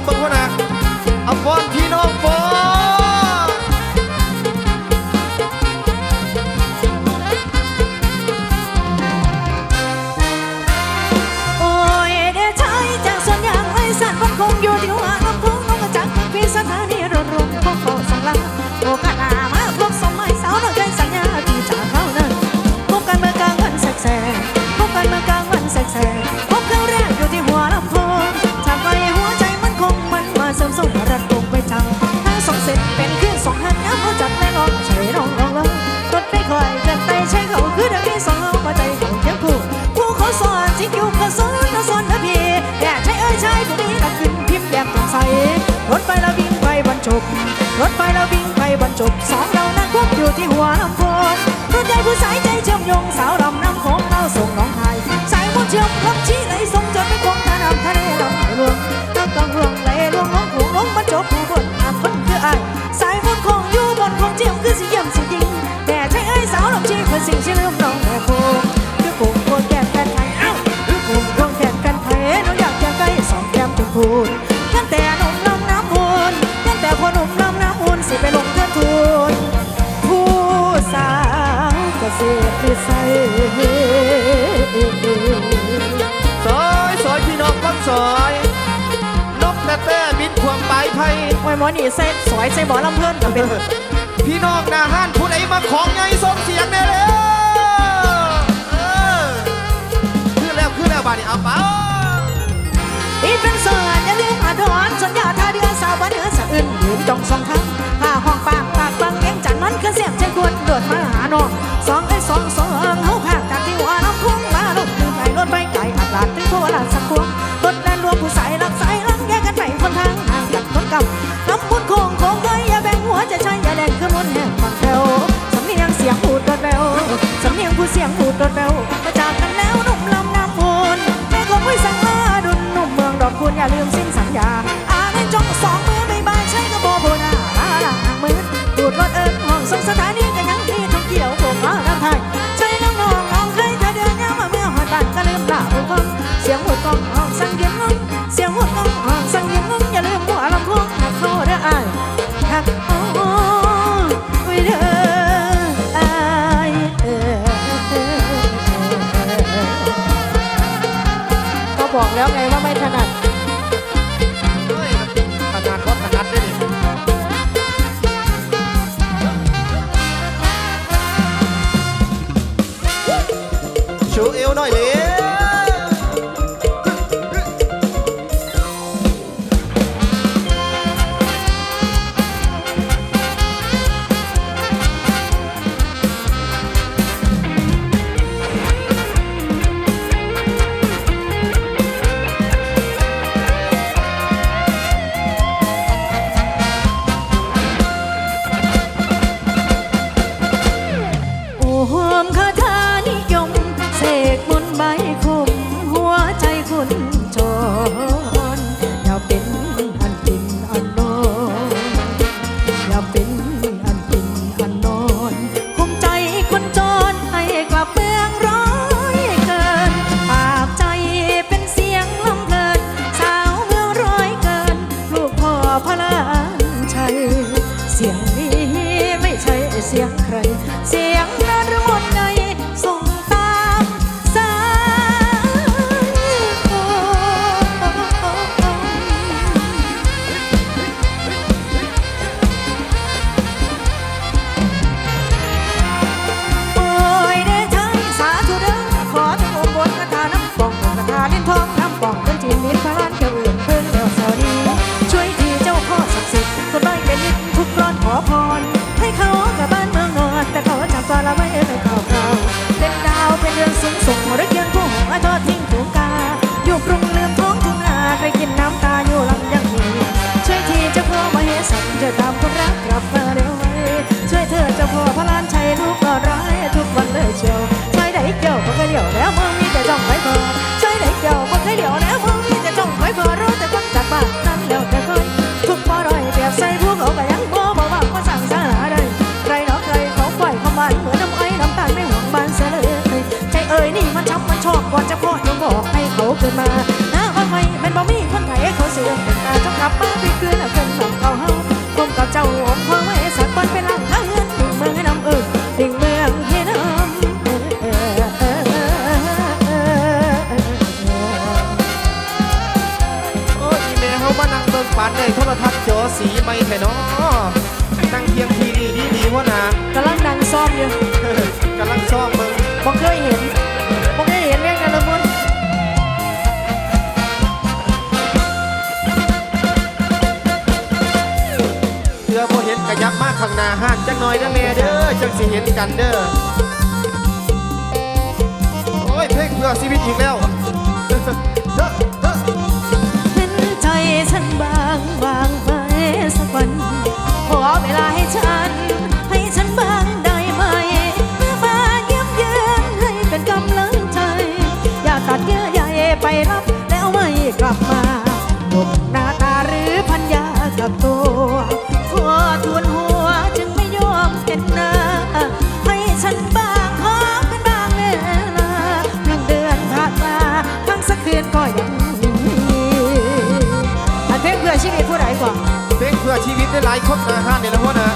foto do boneco. บ รถไฟเราวิ่งไปบรรจบสองเรานั้นพบอยู่ที่หัวลำโพงรถใหญ่ผู้สายใจเชื่อมโยงสาวรำน้ำโขงเราส่งน้องไทย สายมุ่งเชื่อมลำชี้ไหลส่งจนไปคงทานำทะเลลำเรืองตั้งต้องเรืองไหลลงน้องหูน้องบรรจบผู้บนอาคนคือไอสายมุ่งคงอยู่บนคงเจียมคือสิเยี่ยมสิยิงแต่ใช่ไอ้สาวลำชี้เพื่อสิ่งที่ลืมน้องแต่โคคือโคงโคแก ซอยซอยพี่น้องคนซอยนกแต่แต่บินควงปลายไผ่ไว้หมอนี่ใส่สอยใส่หมอลำเพื่อนกับเป็นพี่น้องนาห้านผู้ใดมาของไงส่งเสียงแน่เลยขึ้นแล้วขึ้นแล้วบาดนี้เอาเปล่าอีเป็นสวนอย่าลืมอดอนสัญญาท่าเดือนสาววันเหนือสะอื่นยืนจ้องสองครั้งผ้าห้องปากปากบังเจากนั้นคือเสียงใจกวนเดือดมาหาน้องสองไอ้สองสองเฮาข้ากจากที่หัวน้องคงมาลุกมือไก่รถไปไก่อัจลาดถึงโคลาชสักควง Giống. ชอบก่อนจะพอดยังบอกให้เขาเกิดมาน้าว่าไม่เป็นบ่มีคนไทยเขาเสือเป็นตาจ้องกลับมาไปคืนเอาเกินของเขาเฮาผมกับเจ้าองค์พ่อไว้สักวันเป็นหลังทาเงินดิ่งเมืองน้ำเอื่นดิ่งเมืองให้น้ำโอ้ยอีเมลเขามานั่งเบิ่งปานในโทรทัศน์จอสีไม่แท้เนาะนั่งเคียงทีดีดีดีวะนะกำลังดังซ้อมอยู่ ยับมากข้างหน้าห้านจักหน่อยเด้อแม่เด้อจังสิเห็นกันเด้อโอ้ยเพลงเพื่อชีวิตอีกแล้วเห็นใจฉันบางบางไปสักวันขอเวลาให้ฉัน ให้ฉันบางได้ไหมเมื่อมาเยี่ยมเยือนให้เป็นกำลังใจ อย่าตัดเยื่อใยไปรับแล้วไม่กลับมาหนุ่มหน้าตาหรือพันยากับตัว ชีวิตได้หลายคนหน้าห้านนี่แหละพ่อนะ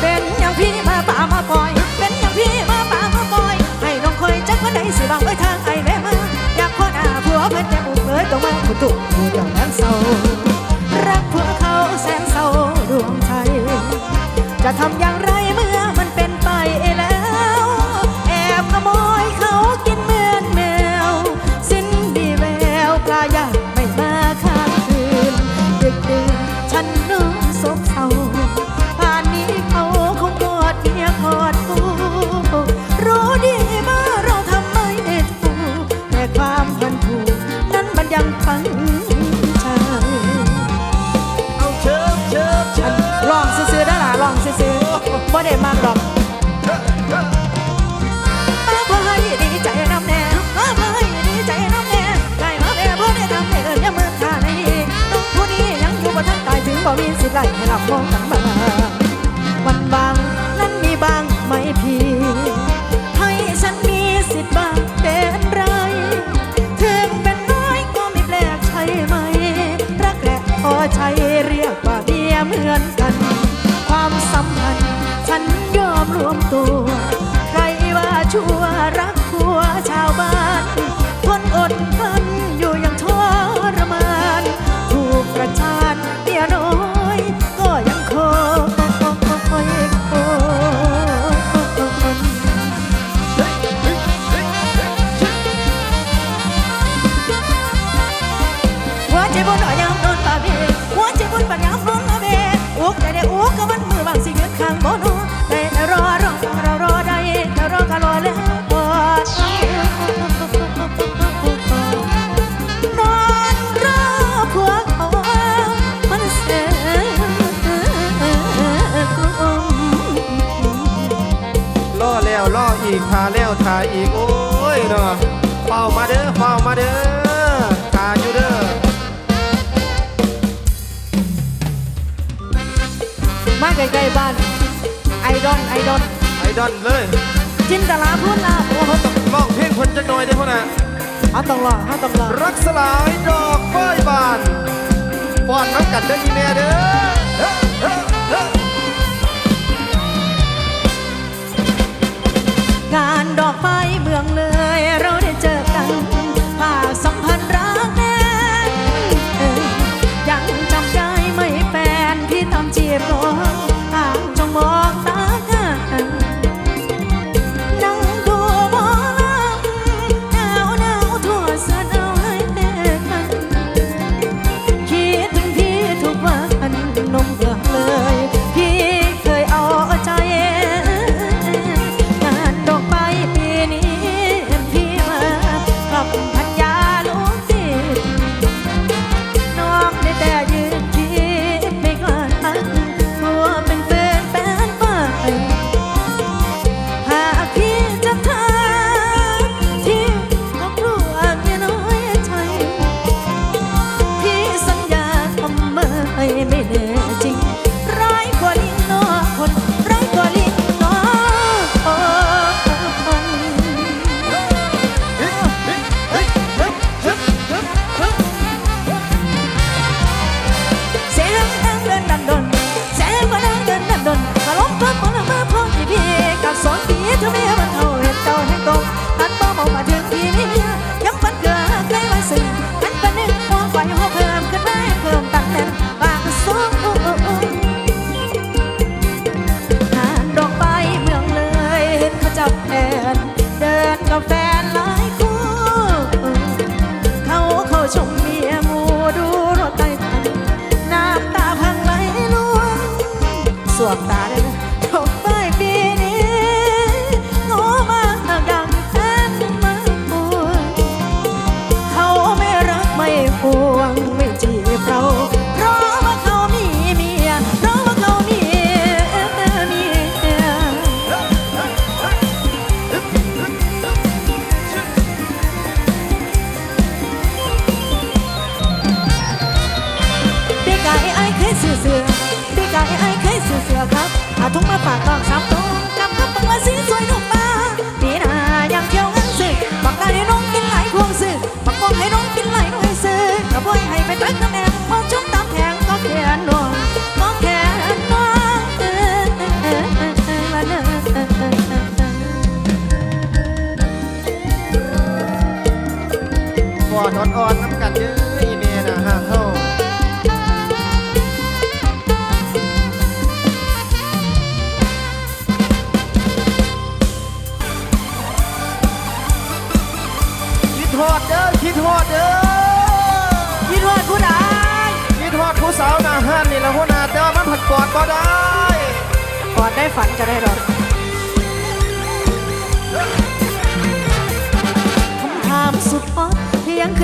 เป็นอย่างพี่มาป่ามาปล่อย เป็นอย่างพี่มาป่ามาปล่อย ให้น้องคอยจักวันไหนสิบางไว้ทางไอ้แม่มาอยากพ่อหน้าผัวเพิ่นแก้มอุกเลยต้องมาขุดตุกผู้เจ้าแสนเศร้ารักผัวเขาแสนเศร้าดวงใจ จะทำยัง มีสิทธิ์ไล่ให้ลับมองกันมาวันบางนั้นมีบางไหมพี่ให้ฉันมีสิทธิ์บ้างเป็นไรถึงเป็นน้อยก็ไม่แปลกใช่ไหม รักและพอใช้เรียกว่าเมียเหมือนกัน ความสัมพันธ์ฉันยอมรวมตัว ทาแล้วทาอีกโอ้ยเนาะเฝ้ามาเด้อเฝ้ามาเด้อทาอยู่เด้อมาใกล้ๆบ้านไอดอนไอดอนไอดอนเลยจินตลาพูดลาโอ้เขาต้องร้องเพลงคนจักหน่อยเด้อพ่อนะเขาต้องรอเขาต้องรอรักสลายดอกไม้บานฟ้อนน้ำกันเด้ออีแม่เด้อ งานดอกไม้เมืองเลย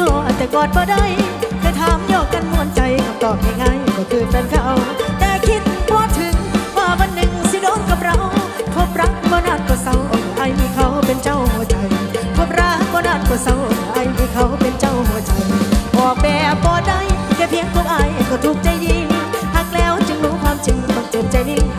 ฮาแต่กอดบ่ได้เคยถามโยกกันมวนใจคำตอบง่ายๆก็คือแฟนเขา แต่คิดว่าถึงว่าวันหนึ่งสิโดนกับเราพบรักบ่นานก็เศร้าไอ้มีเขาเป็นเจ้าหัวใจพบรักบ่นานก็เศร้าไอ้มีเขาเป็นเจ้าหัวใจบอกแบบบ่ได้แค่เพียงพบไอ้ก็ถูกใจดีหักแล้วจึงรู้ความจริงต้องเจ็บใจนิ่ง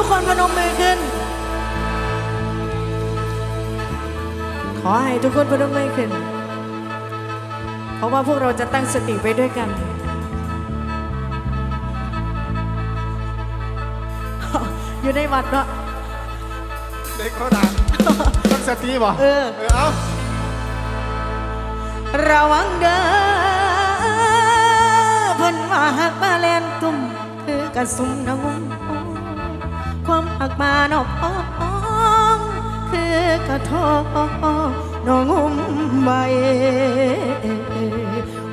ทุกคนพนมมือขึ้น ขอให้ทุกคนพนมมือขึ้น เพราะว่าพวกเราจะตั้งสติไปด้วยกัน อยู่ในวัดเนาะเด็กเขาดังตั้งสติบ่เออเอาระวังเด้อเพิ่นว่าหักมาแลนตุ่มคือกระสุนนะวง ความหักมานอกอ้องคือกระทองนองุมใบ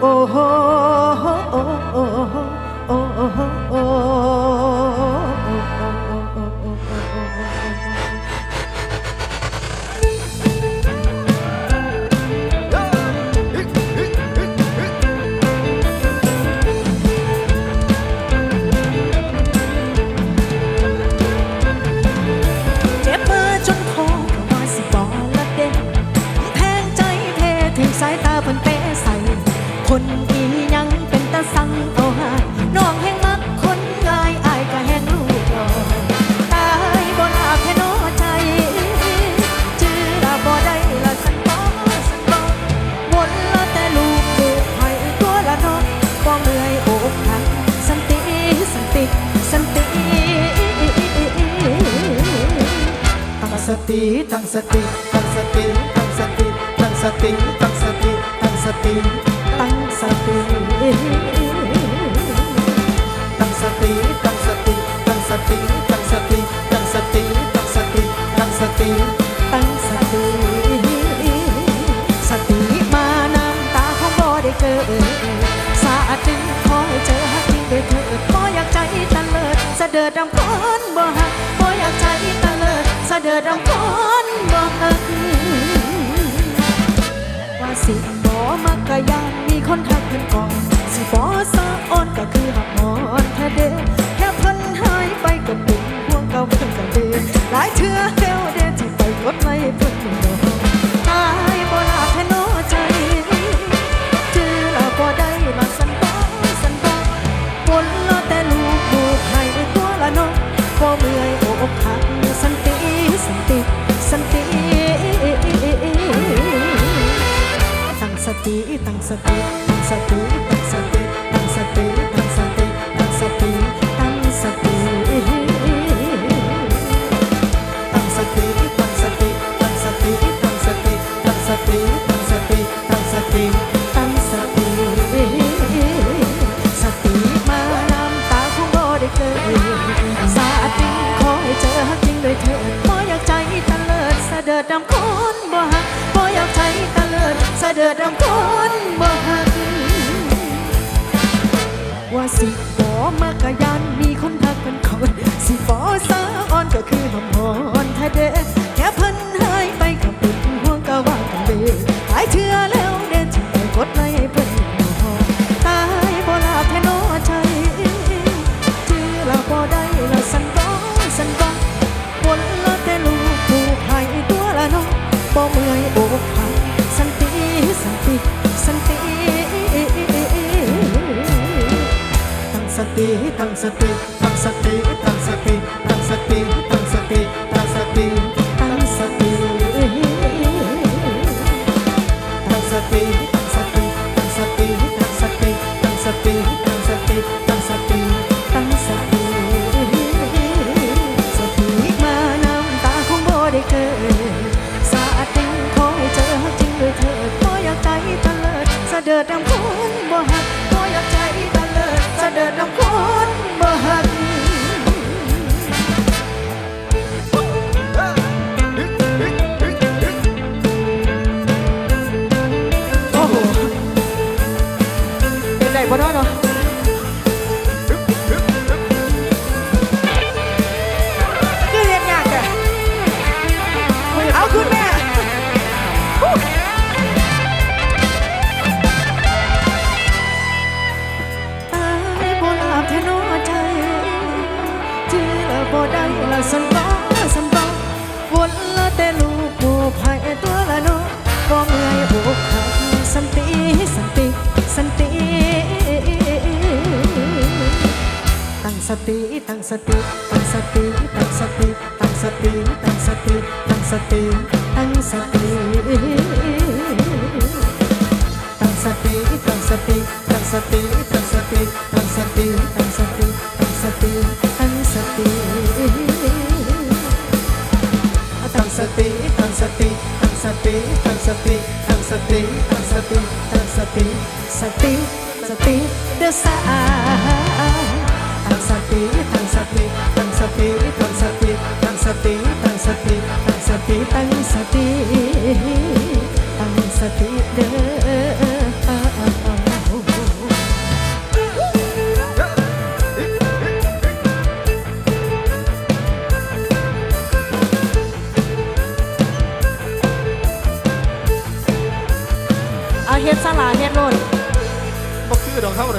โอ้โห ตั้งสติตั้งสติตั้งสติตั้งสติตั้งสติตั้งสติตั้งสติตั้งสติตั้งสติตั้งสติตั้งสติตั้งสติตั้งสติตั้งสติตั้งสติตั้งสติสติมานำตาของบ่ได้เกิดสาจึงคอยเจอหักจริงได้เถิดบ่อยากใจตะเลิดเสะเดิดรำคนบ่หักบ่อยา เลิดเสะเดิดรำคนบ่หักว่าสิบ่มักกะยานมีคนทักเพิ่นก่อนสิบ่สะอ่อนก็คือหักหอนแท้เด้แค่เพิ่นหายไปก็เป็นห่วงเก่าเพิ่นก็เด้หลายเทื่อแล้วเด้ที่ไปกดไว้เพิ่น ตั้งสติตั้งสติตั้งสติตั้งสติตั้งสติตั้งสติตั้งสติตั้งสติตั้งสติตั้งสติตั้งสติตั้งสติตั้งสติตั้งสติตั้งสติตั้งสติสติมานำตาของบ่ได้เกิดสาติขอให้เจอฮักจริงด้วยเถิดบ่อยากใจตะเลิดเสะเดิดดำคนบ่ฮักบ่อยากใจตะเลิดเสะเดิดดำคน กะยันมีคนทักเป็นคนสิบอสาอ่อนก็คือหอ ตั้งสติตั้งสติตั้งสติตั้งสติตั้งสติตั้งสติตั้งสติตั้งสติติตั้งสติตั้งสติตั้งสติตั้งสติตั้งสติตั้งสติตั้งสติตั้งสติตั้งสติตั้งสติตั้งสติตั้งสติตั้งสติสติสติเดสา ตั้งสติตั้งสติตั้งสติตั้งสติตั้งสติตั้งสติตั้งสติตั้งสติตั้งสติเด้อ